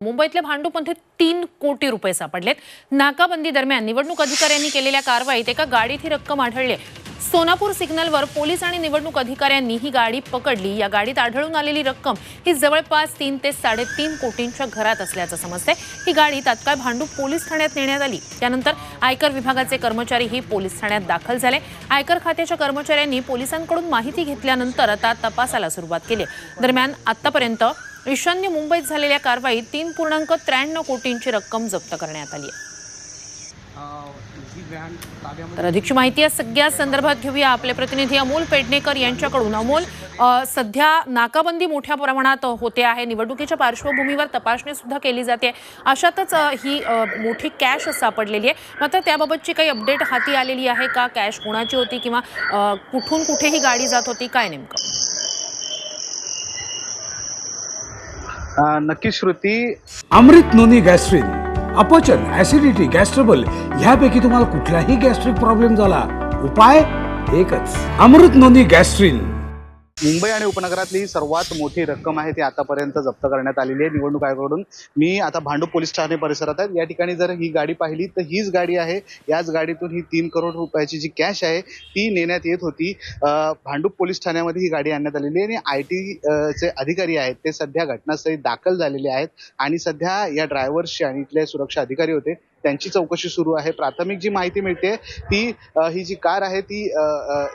मुंबईतल्या भांडूपमध्ये तीन कोटी रुपये सापडलेत नाकाबंदी दरम्यान निवडणूक अधिकाऱ्यांनी केलेल्या कारवाईत एका गाडीत ही रक्कम आढळली आहे. सोनापूर सिग्नलवर पोलीस आणि निवडणूक अधिकाऱ्यांनी ही गाडी पकडली. या गाडीत आढळून आलेली रक्कम ही जवळपास तीन ते साडेतीन कोटींच्या घरात असल्याचं समजते ही गाडी तात्काळ भांडूप पोलीस ठाण्यात नेण्यात आली. त्यानंतर आयकर विभागाचे कर्मचारीही पोलीस ठाण्यात दाखल झाले. आयकर खात्याच्या कर्मचाऱ्यांनी पोलिसांकडून माहिती घेतल्यानंतर आता तपासाला सुरुवात केली. दरम्यान आतापर्यंत ईशान्य मुंबईत झालेल्या कारवाईत तीन पूर्णांक त्र्याण्णव कोटींची रक्कम जप्त करण्यात आली आहे. तर अधिकची माहिती या सगळ्या संदर्भात घेऊया. आपले प्रतिनिधी अमोल पेडणेकर यांच्याकडून. अमोल सध्या नाकाबंदी मोठ्या प्रमाणात होते आहे. निवडणुकीच्या पार्श्वभूमीवर तपासणी सुद्धा केली जाते. अशातच ही मोठी कॅश सापडलेली आहे. मात्र त्याबाबतची काही अपडेट हाती आलेली आहे का? कॅश कोणाची होती किंवा कुठून कुठे ही गाडी जात होती? काय नेमकं? नक्की श्रुती. अमृत नोनी गॅस्ट्रिन अपचन ऍसिडिटी गॅस्ट्रबल ह्यापैकी तुम्हाला कुठलाही गॅस्ट्रिक प्रॉब्लेम झाला. उपाय एकच. अमृत नोंदी गॅस्ट्रिन. मुंबई आणि उपनगरातली सर्वात मोठी रक्कम आहे ती आतापर्यंत जप्त करण्यात आलेली आहे. निवडणूक आयोगाकडून मी आता भांडूप पोलीस ठाणे परिसरात आहे. या ठिकाणी जर ही गाडी पाहिली तर हीच गाडी आहे. याच गाडीतून ही तीन करोड रुपयाची जी कॅश आहे ती नेण्यात येत होती. भांडूप पोलीस ठाण्यामध्ये ही गाडी आणण्यात आलेली आहे आणि आय टी चे अधिकारी आहेत ते सध्या घटनास्थळी दाखल झालेले आहेत. आणि सध्या या ड्रायव्हर्सचे आणि इथले सुरक्षा अधिकारी होते. त्यांची चौकशी सुरू आहे. प्राथमिक जी माहिती मिळते ती ही जी कार आहे ती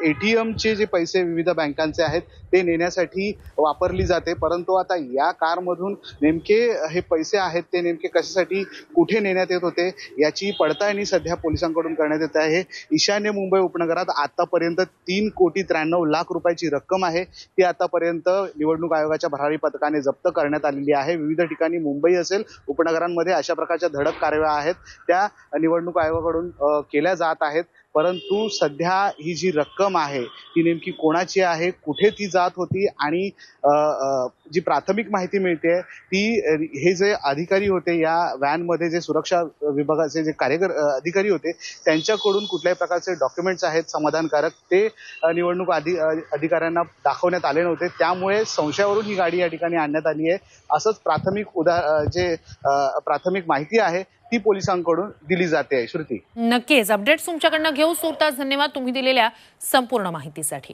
एटीएमचे जे पैसे विविध बँकांचे आहेत ते नेण्यासाठी वापरली जाते. परंतु आता या कारमधून नेमके हे पैसे आहेत ते नेमके कशासाठी कुठे नेण्यात येत होते याची पडताळणी सध्या पोलिसांकडून करण्यात येत आहे. ईशान्य मुंबई उपनगरात आतापर्यंत तीन कोटी त्र्याण्णव लाख रुपयाची रक्कम आहे. ती आतापर्यंत निवडणूक आयोगाच्या भरारी पथकाने जप्त करण्यात आलेली आहे. विविध ठिकाणी मुंबई असेल उपनगरांमध्ये अशा प्रकारच्या धडक कारवाया आहेत. त्या निवडणूक आयोगाकडून केल्या जात आहेत. परंतु सध्या ही जी रक्कम आहे ती नेमकी कोणाची आहे कुठे ती जात होती आणि जी प्राथमिक माहिती मिळते ती हे जे अधिकारी होते या व्हॅनमध्ये जे सुरक्षा विभागाचे जे कार्यकर अधिकारी होते त्यांच्याकडून कुठल्याही प्रकारचे डॉक्युमेंट्स आहेत समाधानकारक ते निवडणूक अधि अधिकाऱ्यांना दाखवण्यात आले नव्हते. त्यामुळे संशयावरून ही गाडी या ठिकाणी आणण्यात आली आहे. असंच प्राथमिक उदा जे प्राथमिक माहिती आहे ती पोलिसांकडून दिली जाते श्रुती. नक्कीच. अपडेट्स तुमच्याकडनं घेऊ सुरतास धन्यवाद. तुम्ही दिलेल्या संपूर्ण माहितीसाठी.